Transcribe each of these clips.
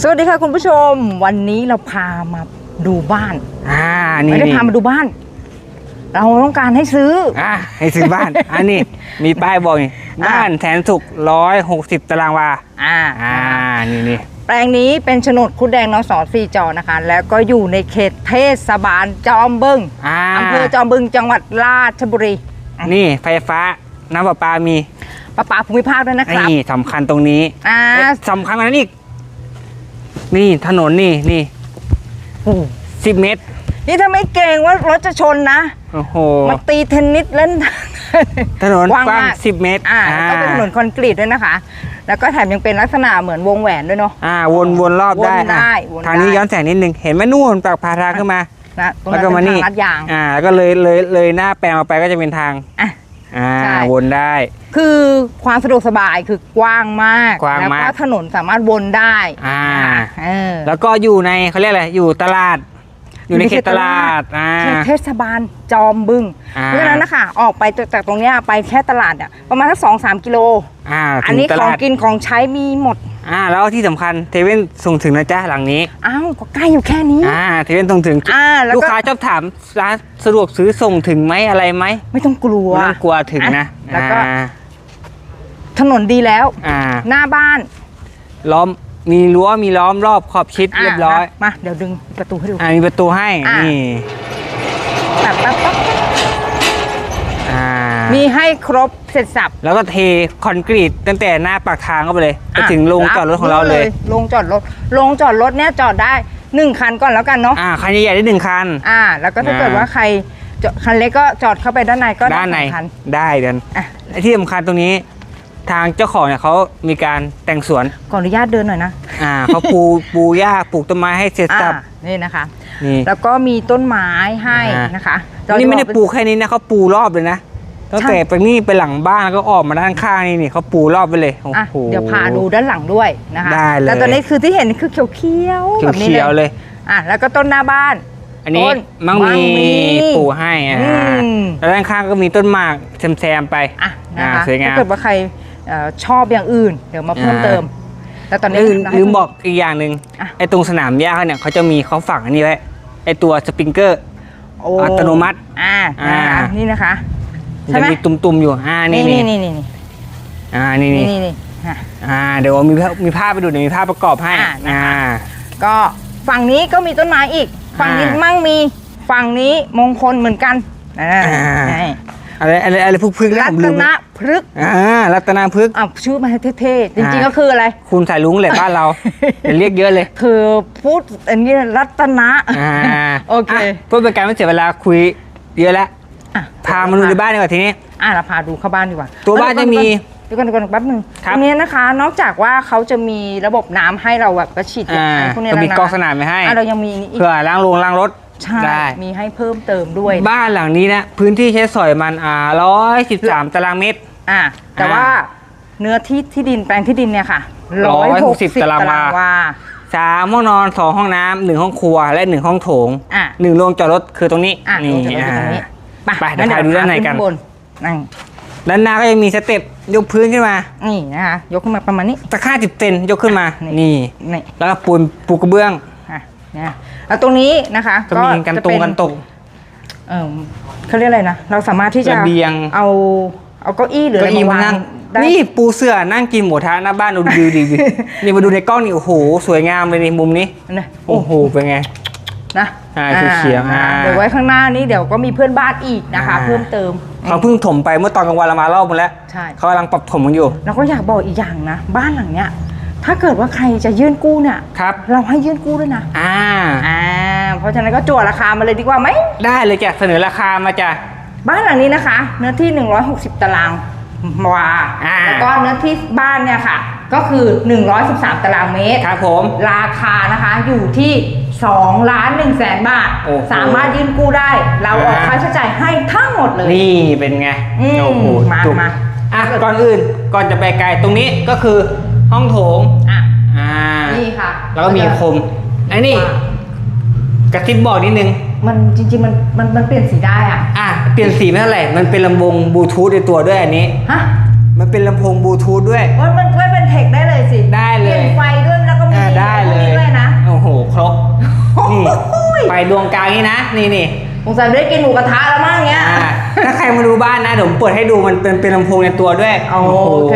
สวัสดีค่ะคุณผู้ชม วันนี้เราพามาดูบ้านอ่านี่ไม่ได้นี่พามาดูบ้าน เราต้องการให้ซื้ออ่าให้ซื้อบ้าน อันนี้มีป้ายบอกนี่อ่าบ้านแสนสุขร้อยหกสิบตารางวาอ่าอ่านี่นี่แปลงนี้เป็นโฉนดคุดแดงนสสี่จอนะคะ แล้วก็อยู่ในเขตเทศบาลจอมบึงอ่าอำเภอจอมบึงจังหวัดราชบุรี นี่ไฟฟ้าน้ำประปามีประปาภูมิภาคด้วยนะครับนี่สำคัญตรงนี้อ่าเอ๊ะสำคัญกว่านั้นอีก นี่ถนนนี่นี่โอ้สิบเมตร นี่ถ้าไม่เกรงว่ารถจะชนนะ โอ้โห มาตีเทนนิสเล่น ถนนกว้างกว้างมากสิบเมตร อ่าแล้วก็เป็นถนนคอนกรีตด้วยนะคะ แล้วก็แถมยังเป็นลักษณะเหมือนวงแหวนด้วยเนาะ อ่า วนวนรอบวนได้ได้อะวนทางนี้ได้ย้อนแสงนิดนึง เห็นไหมนู่นปากพาทางขึ้นมานะตรงแล้วนั้นก็มาเป็นนี่ทางลัดยางอ่าแล้วก็เลยเลยเลยหน้าแปลงออกไปก็จะเป็นทางอะ อ่าใช่ วนได้ คือความสะดวกสบายคือกว้างมากกว้างแล้วมากก็ถนนสามารถวนได้อ่า เออ แล้วก็อยู่ในเขาเรียกอะไรอยู่ตลาด อยู่ในเขตตลาดอ่า เขตเทศบาลจอมบึง อ่า เพราะฉะนั้นนะคะออกไปจากตรงเนี้ยไปแค่ตลาดเนี่ยประมาณสักสองสามกิโล อ่าอันถึงนี้ตของลาดกินของใช้มีหมด อ่าแล้วที่สำคัญเทเว่นส่งถึงนะจ๊ะหลังนี้อ้าวก็ใกล้อยู่แค่นี้ อ่าเทเว่นส่งถึงอ่าแล้วลูกก็ค้าชอบถามร้านสะดวกซื้อส่งถึงไหมอะไรไหมไม่ต้องกลัว ไม่ต้องกลัวถึงนะอะแล้วก็ อ่าถนนดีแล้ว อ่าหน้าบ้านล้อมมีรั้วมีล้อมรอบขอบชิดเรียบร้อยะมาเดี๋ยวดึงประตูให้ดู อ่ามีประตูให้อ่านี่นี่แบบปั๊บปั๊บอ่า มีให้ครบเสร็จสับ แล้วก็เทคอนกรีตตั้งแต่หน้าปากทางเข้าไปเลยไปถึงโรงจอดรถของเราเลย ลงจอดรถลงจอดรถเนี่ยจอดได้หนึ่งคันก่อนแล้วกันเนาะอ่าคันใหญ่ๆได้หนึ่งคัน อ่า แล้วก็ถ้าอ่าเกิดว่าใครจอคันเล็กก็จอดเข้าไปด้านในก็ด้านในสองคันได้เดินอะไอ้ที่สำคัญตรงนี้ทางเจ้าของเนี่ยเขามีการแต่งสวนขออนุญาตเดินหน่อยนะ อ่าเขาปูปูหญ้าปลูกต้นไม้ให้เสร็จอ่าสับนี่นะคะนี่แล้วก็มีต้นไม้ให้อ่านนะคะนี่ไม่ได้ปลูกแค่นี้นะเขาปูรอบเลยนะ ตั้งแต่ไปนี่ไปหลังบ้านแล้วก็ออกมาด้านข้างนี่นี่เขาปูรอบไปเลยโอ้อะโหเดี๋ยวพาดูด้านหลังด้วยนะคะได้เลยแล้วตอนนี้คือที่เห็นคือเขียวเขียวๆแบบนี้เขียวๆเลยอะแล้วก็ต้นหน้าบ้าน อันนี้ต้นมั่งมั่งมีมีปลูกให้อ่าอืมแล้วด้านข้างก็มีต้นหมากแซมๆไปอะนะอ่าคะสวยงามถ้าเกิดว่าใครเอ่อชอบอย่างอื่น เดี๋ยวมาเพิ่มอ่าเติมแล้วตอนนี้ลืมเราให้ลืมบอกอีกอย่างหนึ่งอะไอ้ตรงสนามหญ้าเขาเนี่ยเขาจะมีเขาฝังอันนี้ไว้ไอ้ตัวสปริงเกอร์โอ้อัตโนมัติอ่าอ่านะคะนี่นะคะ ใช่จะไหมมีตุ่มๆอยู่ อ่านี่นี่นี่นี่นี่นี่อ่านี่นี่นี่นี่นี่อะ อ่า เดี๋ยวมีภาพมีภาพไปดูเดี๋ยวมีภาพประกอบให้ อ่านะคะ อ่า ก็ฝั่งนี้ก็มีต้นไม้อีก ฝั่งนี้อ่ามั่มั่งมีฝั่งนี้มงคลเหมือนกันอ่าอ่า นี่อะไรอะไรอะไรพึกพึกๆรัผมตลืมนพฤกษ์อ่ารัตนาพึกษ์อะชื่อมาเท่ๆจริงอ่า ๆก็คืออะไร คุณสายลุงแหละบ้านเราอย่าเรียกเยอะเลยเธอพูดอันนี้รัตนะ อ่าโอเคะเพื่อเป็นการไม่เสียเวลาคุยเยอะแล้ว อะพามาดูในบ้านดีกว่าทีนี้ อะเราพาดูเข้าบ้านดีกว่าตัวบ้านจะมีเดี๋ยวก่อนเดี๋ยวก่อนแป๊บหนึงครับตรงนี้นะคะ นอกจากว่าเขาจะมีระบบน้ำให้เราแบบกระฉีดอ่าอะไรพวกนี้ก็แล้วมีนะกองสนามไปให้อะเรายังมีนี่อีกเพื่อล้างโรงล้างรถใช่ได้มีให้เพิ่มเติมด้วย บ้านหลังนี้นะพื้นที่ใช้สอยมันอ่าร้อยสิบสามตารางเมตรอะแต่อ่าว่าเนื้อที่ที่ดินแปลงที่ดินเนี่ยค่ะ160ตารางวาวาสามห้องนอนสองห้องน้ำหนึ่งห้องครัวและหนึ่งห้องโถงอะหนึ่งโรงจอดรถคือตรงนี้อะนี่ ตรงจุดตรงนี้อ่าไปเดี๋ยวพาดูด้านในกัน ขึ้บนนั่นด้านหน้าก็ยังมีสเต็ปยกพื้นขึ้นมานี่นะคะยกขึ้นมาประมาณนี้ สักห้าสิบเซนยกขึ้นมา นี่ นี่นี่แล้วก็ปูนปูกระเบื้องอะเนี่ยแล้วตรงนี้นะคะก็มีกันจะตรงเป็กันตก เออเขาเรียกอะไรนะ เราสามารถที่จะระเบียง เอาเอาเก้าอี้หรืออะไรเก้าอี้มาวางมานั่งได้ นี่ปูเสื่อนั่งกินหมูทะหน้าบ้านดูดีดีดี นี่มาดูในกล้องนี่โอ้โหสวยงามเลยในมุมนี้นะโอ้โหเป็นไง นะ อ่าเขียวๆอ่าอ่าเดี๋ยวไว้ข้างหน้านี้เดี๋ยวก็มีเพื่อนบ้านอีกนะคะอ่าเพิ่มเติมเขาเพิ่งถมไปเมื่อตอนกลางวันเรามารอบนึงแล้วใช่เขากำลังปรับถมกันอยู่ แล้วก็อยากบอกอีกอย่างนะ บ้านหลังเนี้ยถ้าเกิดว่าใครจะยื่นกู้เนี่ยครับเราให้ยื่นกู้ด้วยนะ อ่า อ่า เพราะฉะนั้นก็จั่วราคามาเลยดีกว่าไหม ได้เลยจ้ะเสนอราคามาจ้ะ บ้านหลังนี้นะคะ เนื้อที่ 160 ตารางวาอ่าแล้วก็เนื้อที่บ้านเนี่ยค่ะ ก็คือ 113 ตารางเมตร ครับผม ราคานะคะอยู่ที่ 2ล้าน1แสนบาท โอ้โห สามารถยื่นกู้ได้ เราออกอ่าค่าใช้จ่ายให้ทั้งหมดเลย นี่เป็นไงอืมโอ้โหมาจุกมา อะก่อนอื่นก่อนจะไปไกลตรงนี้ก็คือห้องโถงอะอ่านี่ค่ะแล้วก็มีคมไอ้นี่กระซิบบอกนิดนึง มันจริงๆมันมันมันเปลี่ยนสีได้อะอะเปลี่ยนสีไม่เท่าไหร่มันเป็นลำโพงบลูทูธในตัวด้วยอันนี้ ฮะมันเป็นลำโพงบลูทูธด้วย มันมันมันเป็นเทคได้เลยสิได้เลยเปลี่ยนไฟด้วยแล้วก็มีอ่าได้เลยดว งกลางนี่นะนี่นี่สงสัยไม่ได้กินหมูกระทะแล้วมั้งเนี้ยอ่าถ้าใครมาดูบ้านนะเดี๋ยวผมเปิดให้ดูมันเป็นเป็นลำโพงในตัวด้วยโอเค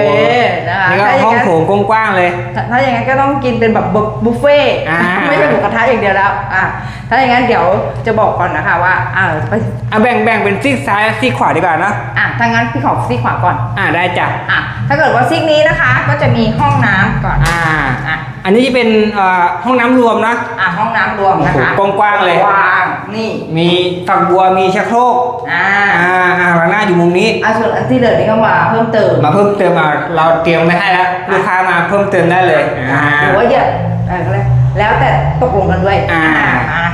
นะคะนี่ก็ถ้าอย่างนั้นห้องโถงกว้างๆเลย ถ้าถ้าอย่างนั้นก็ต้องกินเป็นแบบบุฟเฟ่ต์อ่า ไม่ใช่หมูกระทะอย่างเดียวแล้วอะถ้าอย่างนั้นเดี๋ยวจะบอกก่อนนะคะว่าอ่าไปอะแบ่งแบ่งเป็นซีกซ้ายและซีกขวาดีกว่านะอะถ้างั้นพี่ขอซีกขวาก่อนอ่าได้จ้ะอะถ้าเกิดว่าซีกนี้นะคะ ก็จะมีห้องน้ำก่อนอ่า อะ อันนี้จะเป็นเอ่อห้องน้ำรวมนะ อะห้องน้ำรวมนะคะโอ้โหกว้างๆเลย กว้างนี่มีฝักบัวมีชักโครกอ่าอ่าอ่าล้างหน้าอยู่มุมนี้ อะส่วนอันที่เหลือนี่ก็มาเพิ่มเติมมาเพิ่มเติมอะเราเตรียมไว้ให้แล้วลูกค้ามาเพิ่มเติมได้เลยอ่า หรือว่าเยอะเออก็เลยแล้วแต่ตกลงกันด้วยอ่า อะ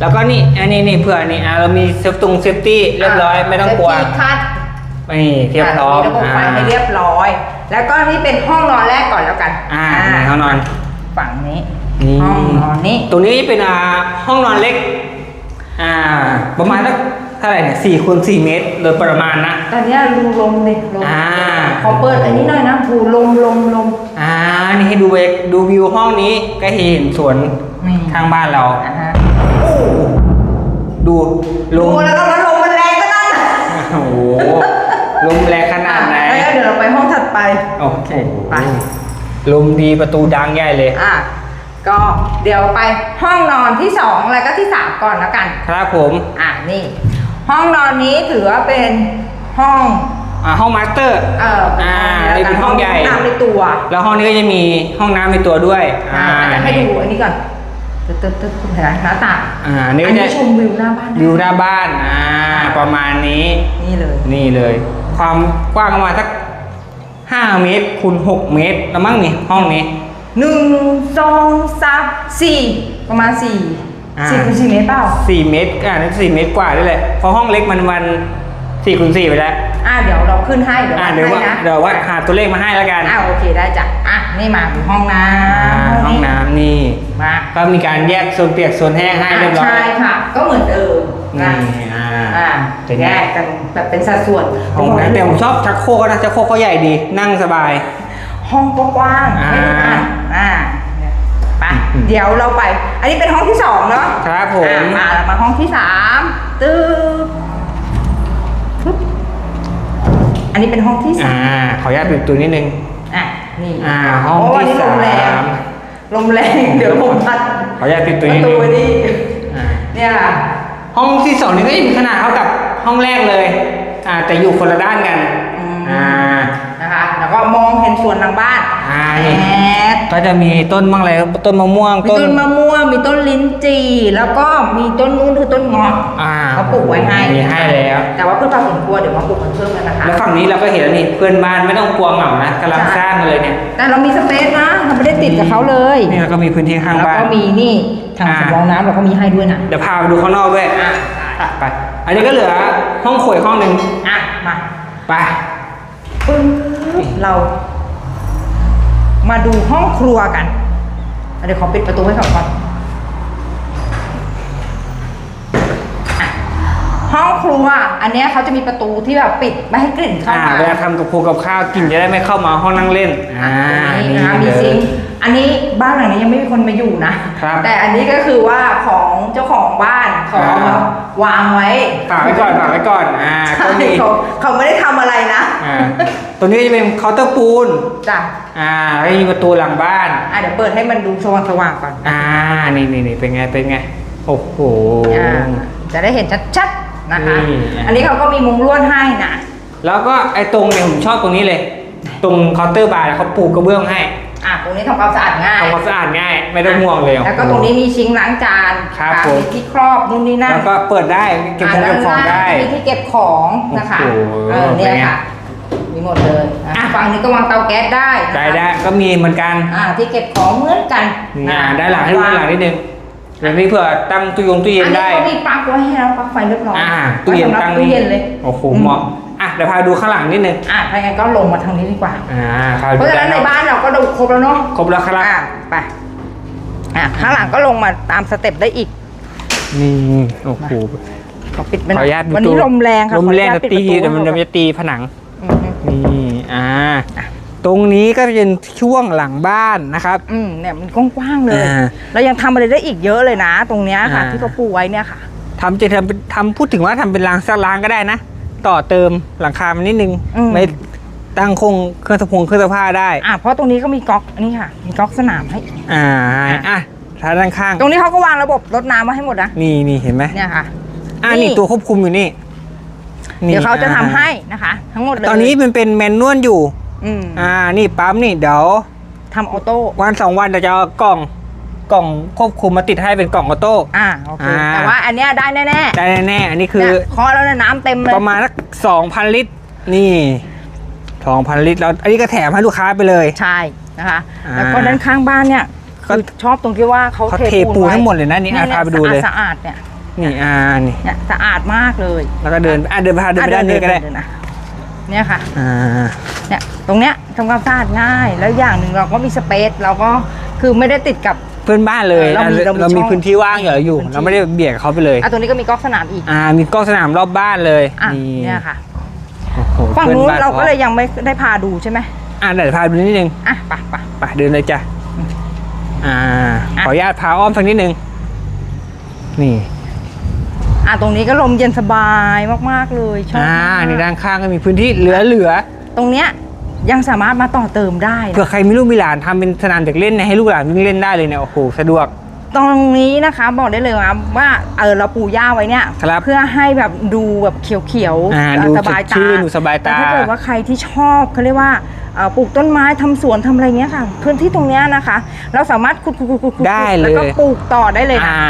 แล้วก็นี่อันนี้นี่เผื่อนี่อ่าเรามีเซฟตรงเซฟตี้เรียบร้อยไม่ต้องกลัวเซฟตี้คัดนี่เทียบพร้อมมีระบบไฟให้เรียบร้อย แล้วก็นี่เป็นห้องนอนแรกก่อนแล้วกันอ่าไหนห้องนอนฝั่งนี้นี่ห้องนอนนี้ตรงนี้เป็นอ่าห้องนอนเล็ก อ่า ประมาณสักเท่าไหร่เนี่ยสี่คูณสี่เมตรโดยประมาณนะตอนเนี้ยดูลมดิลมอ่าขอเปิดอันนี้หน่อยนะดูลมลมลมอ่านี่ให้ดูเวกดูวิวห้องนี้ก็เห็นสวนนี่ทางบ้านเราอ่าฮะดูลดูมแล้วก็มันลมมันแรงก็นั่นน่ะโอ้โหลมแรงขนาดไหนอะ แล้วเดี๋ยวเราไปห้องถัดไป โอ้โหไป ลมดีประตูดังใหญ่เลย อะ ก็เดี๋ยวไปห้องนอนที่สองแล้วก็ที่สามก่อนแล้วกัน ครับผม อะนี่ ห้องนอนนี้ถือว่าเป็นห้องอ่าห้องมาสเตอร์ เอ่ออ่าแล้วนี่กัเป็นห้องใหญ่ น้ำในตัว แล้วห้องนี้ก็จะมีห้องน้ำในตัวด้วย อ่าจะให้ดูอันนี้ก่อนตึ๊ดตึ๊ดตึ๊ดเห็นไหมหน้าต่างอ่านี่อัก็นจะนี้ชมวิวหน้าบ้านวิวหน้าบ้าน อ่า ประมาณนี้ นี่เลย นี่เลย ความกว้างประมาณสักห้าเมตรคูณหกเมตรแล้วมั้งนี่ห้องนี้หนึ่งสองสามสี่ประมาณสี่อ่าสี่คูณสี่เมตรเปล่าสี่เมตรอ่านี่สี่เมตรกว่าด้วยแหละเพราะห้องเล็กมันมันสี่คูณสี่ไปแล้วอะเดี๋ยวเราขึ้นให้เดี๋ยวอ่าวัดเดี๋ยวให้ว่านะเดี๋ยวว่าหาตัวเลขมาให้แล้วกันอ่าโอเคได้จ้ะอะนี่มาถึงห้องน้อ่าำห้องน้ำนี่มาก็มีการแยกโซนเปียกโซนแห้งให้เรียบร้อยใช่ค่ะ ก็เหมือนเดิมนะนี่ อ่าอ่าเป็นไงแยกกันแบบเป็นสัดส่วนห้องน้ำแต่ผมชอบชักโครกนะชักโครกเขาใหญ่ดี นั่งสบาย ห้องกว้างๆอ่าให้ดูอะอ่าเนี่ยไปอืมเดี๋ยวเราไป อันนี้เป็นห้องที่สองเนาะครับผมอะมาเรามาห้องที่สามตึ๊บปึ๊บอันนี้เป็นห้องที่สาอ่ามขออนุญาตปิดประตูนิดนึงอะนี่อ่าห้องโอันที่นี้ลมแรงสามลมแรงเดี๋ยวผมพัดขออนุญาตปิดปตัวระนิดตูนึงไว้นี่อ่าเนี่ย ห้องที่สองนี่ก็จะมีขนาดเท่ากับห้องแรกเลยอ่าแต่อยู่คนละด้านกันอ่านะคะ แล้วก็มองเห็นสวนทางบ้านอ่าแอนี่ดก็จะมีต้นมังอะไรต้นมะม่วงมีต้นมะม่วงมีต้นลิ้นจี่แล้วก็มีต้นนู้นคือต้นเงาะอ่าเขาปลูกไว้ให้มีให้แล้ว แต่ว่าเพื่อความสมควรเดี๋ยวมาปลูกกันเพิ่มกันนะคะแล้วฝั่งนี้เราก็เห็นแล้วนี่เพื่อนบ้านไม่ต้องกลัวเหงานะกำลังสร้างกันเลยเนี่ยแต่เรามีสเปซนะเราไม่ได้ติดกับเขาเลยนี่เราก็มีพื้นที่ข้างแล้วบ้านก็มีนี่ถังอ่าสำรองน้ำเราก็มีให้ด้วยนะเดี๋ยวพาไปดูข้างนอกด้วยอะอะไปอันนี้ก็เหลือห้องขวยห้องหนึ่งอะมาไปปึ้ง เรา มาดูห้องครัวกันอะเดี๋ยวขอปิดประตูให้ก่อนก่อนอะห้องครัว อันเนี้ยเขาจะมีประตูที่แบบปิดไม่ให้กลิ่นเข้าอ่ามาเวลาทำกับพูกับข้าวกลินจะได้ไม่เข้ามาห้องนั่งเล่นอ่าตรงนี้นี่นะคะมีเลซิยงค์ อันนี้บ้านหลังนี้ยังไม่มีคนมาอยู่นะ ครับแต่อันนี้ก็คือว่าของเจ้าของบ้านเขาเอามาอ่าวางไว้ฝากไว้ก่อนฝากไว้ก่อนอ่าใช่ก็มีเขาเขาไม่ได้ทำอะไรนะอ่าตัวนี้จะเป็นเคาน์เตอร์ปูนจ้ะอ่าแล้วมีประตูหลังบ้าน อะเดี๋ยวเปิดให้มันดูสว่างสว่างๆก่อนอ่านี่นี่นี่เป็นไงเป็นไงโอ้โห อ่าจะได้เห็นชัดๆนะคะ นี่ อันนี้เขาก็มีมุงลวดให้นะ แล้วก็ไอ้ตรงเนี่ยผมชอบตรงนี้เลย ตรงเคาน์เตอร์บาร์เขาปูกระเบื้องให้ อะตรงนี้ทำความสะอาดง่ายทำความสะอาดง่ายไม่ต้องห่วงเลยแล้วก็ตรงนี้มีชิงค์ล้างจานครับค่ะผมมีที่ครอบนู่นนี่นั่นแล้วก็เปิดได้เก็บของเก็บของได้ามีที่เก็บของนะคะโอ้โหเออเนี่ยเป็นไงค่ะมีหมดเลยอะอะฝั่งนี้ก็วางเตาแก๊สได้นะคะได้ได้ก็มีเหมือนกันอ่าที่เก็บของเหมือนกันนี่อ่าะได้านหลังให้ดูด้านหลังนิดนึงเดี๋ยวนี้เผื่อตั้งตู้ยงตู้เย็นได้อันนี้เขามีปลั๊กไว้ให้แล้วปลั๊กไฟเรียบร้อยอ่าตู้เย็นไว้สำหรับตั้งตู้นี่เย็นเลยโอ้โหเหมาะ อะเดี๋ยวพาดูข้างหลังนิดนึงอะถ้างั้นก็ลงมาทางนี้ดีกว่า อ่าพาเพดูราะฉะนั้นในด้านนอกบ้านเราก็ดูครบแล้วเนาะครบแล้วครับอะไปอะข้างหลังก็ลงมาตามสเต็ปได้อีกนี่โอ้โหขอปิดไปขหอน่ออยนุญาตวันนี้ลมแรงค่ะลมแรงขออจะนุญาตปิดตีประเดี๋ยวมันให้จะจะตีผนัง อือฮึนี่อ่าตรงนี้ก็เป็นช่วงหลังบ้านนะครับ อืมเนี่ยมันกว้างๆเลย อ่าเรายังทำอะไรได้อีกเยอะเลยนะ ตรงเนี้ยค่ะ อ่า ที่เขาปูไว้เนี่ยค่ะ ทำจะทำเป็นทำพูดถึงว่าทำเป็นรางสักรางก็ได้นะ ต่อเติมหลังคามันนิดนึงอืม ไม่ตั้งคงเครื่องสะพงเครื่องสะผ้าได้ อ่าเพราะตรงนี้ก็มีก๊อกอันนี้ค่ะ มีก๊อกสนามให้ อ่าอะท้ายด้านข้างตรงนี้เขาก็วางระบบรดน้ำมาให้หมดนะนี่นี่เห็นไหมเนี่ยค่ะ อ่านี่ นี่ตัวควบคุมอยู่นี่นี่เดี๋ยวเขาจะทำอ่ให้นะคะ ทั้งหมดเลยตอนนี้มันเป็นแมนนวลอยู่ อืมอ่านี่ปั๊มนี่เดี๋ยว ทำออโต้วันสองวันเดี๋ยวจะเอากล่อง กล่องควบคุมมาติดให้เป็นกล่องออโต้ อ่าโอเคอ่า แต่ว่าอันเนี้ยได้แน่ๆได้แน่ๆอันนี้คือเนี่ยเคาะแล้วนะน้ำเต็มเลยประมาณสักสองพันลิตร นี่สองพันลิตรแล้วอันนี้ก็แถมให้ลูกค้าไปเลย ใช่นะคะอ่าแล้วก็ด้านข้างบ้านเนี่ยก็ คือชอบตรงที่ว่าเขาเขาเทปูนทั้งหมดเลยนะนี่อะพาไปดูเลย สะอาดๆเนี่ยนี่อ่านี่ เนี่ยสะอาดมากเลยแล้วก็เดินอะเดินไปหาเดินไปด้านนี้ก็ได้เนะเนี่ยค่ะ อ่า เนี่ยตรงเนี้ยทำความสะอาดง่าย แล้วอย่างหนึ่งเราก็มีสเปซเราก็คือไม่ได้ติดกับ เพื่อนบ้านเลยเรามีอะเรามีเรามีช่องพื้นที่ว่างเหลืออยู่ พื้นที่ เราไม่ได้เบียดกับเขาไปเลย อะตรงนี้ก็มีก๊อกสนามอีกอ่า มีกล้องสนามรอบบ้านเลยอะนี่เนี่ยค่ะโอ้โหฝั่งนู้นพื่อบ้เราก็เลยยังไม่ได้พาดูใช่ไหมอะเดี๋ยวพาดูนิดนึงอะไปไป ไปเดินเลยจ้ะอ่า อะ ขออนุญาตพาอ้อมสักนิดนึง นี่ อะตรงนี้ก็ลมเย็นสบายมากๆเลยชอบอ่า มากนี่ด้านข้างก็มีพื้นที่เหลือเหลือตรงเนี้ย ยังสามารถมาต่อเติมได้เผื่อนะใครมีลูกมีหลานทำเป็นสนามเด็กเล่นเนี่ยให้ลูกหลานวิ่งเล่นได้เลยเนี่ยโอ้โหสะดวก ตรงนี้นะคะบอกได้เลยว่าว่าเออเราปูหญ้าไว้เนี่ยครับเพื่อให้แบบดูแบบเขียวอ่าๆดูสบายสดชื่ตานดูสบายตา แต่ถ้าเกิดว่าใครที่ชอบเขาเรียกว่าเอ่อปลูกต้นไม้ทำสวนทำอะไรเงี้ยค่ะ พื้นที่ตรงเนี้ยนะคะ เราสามารถขุดๆๆๆๆได้เลย แล้วก็ปลูกต่อได้เลยนะ อ่า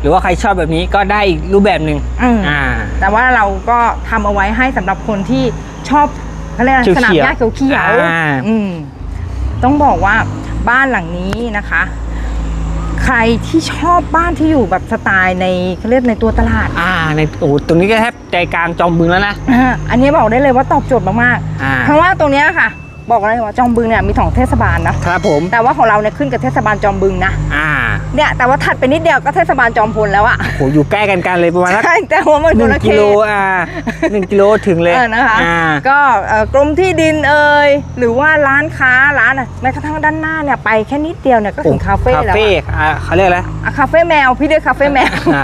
หรือว่าใครชอบแบบนี้ก็ได้อีกรูปแบบหนึ่งอืมอ่าแต่ว่าเราก็ทำเอาไว้ให้สำหรับคนที่ชอบ เขาเรียกอะไรเขียวๆสนามหญ้าเขียวอ่าๆอืมต้องบอกว่าบ้านหลังนี้นะคะ ใครที่ชอบบ้านที่อยู่แบบสไตล์ในเขาเรียกในตัวตลาด อ่า ในโอ้โหตรงนี้ก็แทบใจกลางจอมบึงแล้วนะอ่าอันนี้บอกได้เลยว่าตอบโจทย์มากอ่าๆเพราะว่าตรงเนี้ยค่ะ บอกเลยว่าจอมบึงเนี่ยมีสองเทศบาลนะครับผมแต่ว่าของเราเนี่ยขึ้นกับเทศบาลจอมบึงนะอ่าเนี่ยแต่ว่าถัดไปนิดเดียวก็เทศบาลจอมพลแล้วอะโหอยู่ใกล้กันกันเลยประมาณสักใช่แต่ว่ามันหคนึ่นงละเขกิโลตอ่าหนึ่งกิโลถึงเลยเออนะคะอ่าก็เอ่อกรมที่ดินเอ่ยหรือว่าร้านค้าร้านอะแม้กระทั่งด้านหน้าเนี่ยไปแค่นิดเดียวเนี่ยก็ถึงคาเฟ่คาแล้วเฟ่อะอ่าเขาเรียกอะไรอะคาเฟ่แมวพี่เรียกคาเฟ่แมวอ่า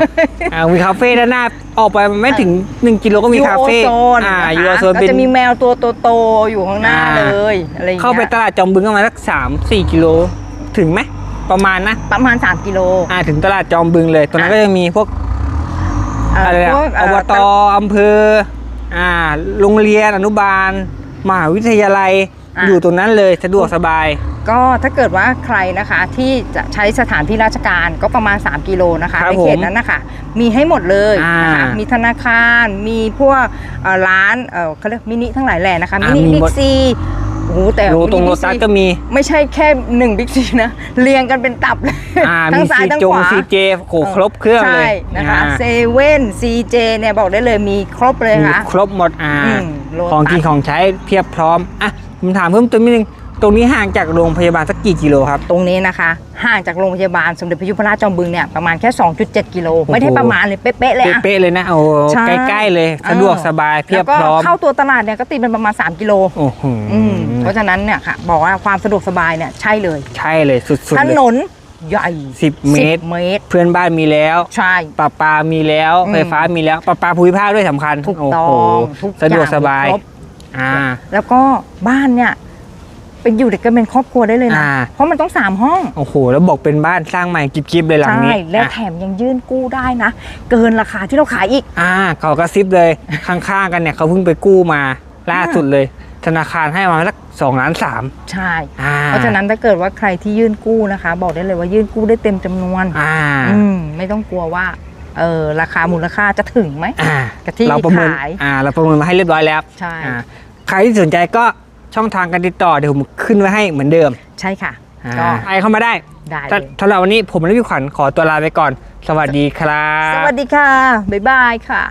อ่ามีคาเฟ่ด้านหน้าออกไปไม่ถึง 1 กิโลก็มีคาเฟ่ยูโอโซนอ่านะคะยูโอโซนก็เป็นจะมีแมวตัวโตๆอยู่ข้างหน้าอ่าเลยอะไรอย่างเข้าไปเงี้ยตลาดจอมบึงก็ประมาณสักสามสี่กิโลถึงไหมประมาณนะประมาณ 3 กิโลอ่าถึงตลาดจอมบึงเลยตรงนั้นอะก็จะมีพวกเอะไรอะพวกเอบตอำเภอ อ่า โรงเรียนอนุบาลมหาวิทยาลัยอะ อยู่ตรงนั้นเลยสะดวกสบาย ก็ถ้าเกิดว่าใครนะคะที่จะใช้สถานที่ราชการก็ประมาณ 3 กิโลนะคะครับในเขตนั้นนะคะมีให้หมดเลยนะคะอ่ามีมีธนาคารมีพวกเอ่อร้านเอ่อเขาเรียกมินิทั้งหลายแหล่นะคะมิอ่านิมีบิ๊หมกดซีโอ้โหแต่โลตรงมินิโล Big ตัส C ก็มี ไม่ใช่แค่หนึ่งบิ๊กซีนะเรียงกันเป็นตับเลยอ่าทั้มีงซ้ายซีทั้งจขงวาซีเจโหครบเครื่องเลยใช่นะคะอ่าเซเว่นซีเจเนี่ยบอกได้เลยมีครบเลยมีค่ะครบหมดอ่าอืมโลตัสของกินของใช้เพียบพร้อมอะผมถามเพิ่มเติมนิดนึง ตรงนี้ห่างจากโรงพยาบาลสักกี่กิโลครับ ตรงนี้นะคะ ห่างจากโรงพยาบาลสมเด็จพระยุพราชจอมบึงเนี่ยประมาณแค่ 2.7 กิโลโอ้โหไม่ได้ประมาณเลยเป๊ะๆเลยอะ เป๊ะๆเลยนะโอ้ใช่ ใกล้ๆเลยสะดวกสบายเพียบแล้วก็พร้อมเข้าตัวตลาดเนี่ยก็ตีเป็นประมาณ 3 กิโลโอ้โหอืมเพราะฉะนั้นเนี่ยค่ะบอกว่าความสะดวกสบายเนี่ยใช่เลย ใช่เลยสุดถๆเลย นนใหญ่สิบเมตร10เมตร เพื่อนบ้านมีแล้ว ใช่ ปลาปลามีแล้วอืมไฟฟ้ามีแล้วปลาปลาภูมิภาคด้วยสำคัญถูกโอ้ต้อโหงทุกอย่างสะดวกสบายครบ อ่า แล้วก็บ้านเนี่ย เป็นอยู่เด็กกันเป็นครอบครัวได้เลยนะ อ่า เพราะมันต้องสามห้อง โอ้โห แล้วบอกเป็นบ้านสร้างใหม่กิบๆเลยหลังใช่ นี้และอะแถมยังยื่นกู้ได้นะ เกินราคาที่เราขายอีก อ่าเขากระซิบเลย ข้างๆกันเนี่ยเขาเพิ่งไปกู้มา ล่าสุดเลย ธนาคารให้มาสักสองล้านสามใช่ อ่าเพราะฉะนั้นถ้าเกิดว่าใครที่ยื่นกู้นะคะ บอกได้เลยว่ายื่นกู้ได้เต็มจำนวนอ่าอืมไม่ต้องกลัวว่าเออราคามูลค่าจะถึงไหม อ่ากับที่เราประเมินขาย อ่า เราประเมินมาให้เรียบร้อยแล้ว ใช่ อ่าใครที่สนใจก็ ช่องทางการติดต่อเดี๋ยวผมขึ้นไว้ให้เหมือนเดิมใช่ค่ะอ่าก็ใครเข้ามาได้ได้แต่เลยสำหรับวันนี้ผมและพี่ขวัญขอตัวลาไปก่อน สวัสดีครับ สวัสดีค่ะ บ๊ายบายค่ะ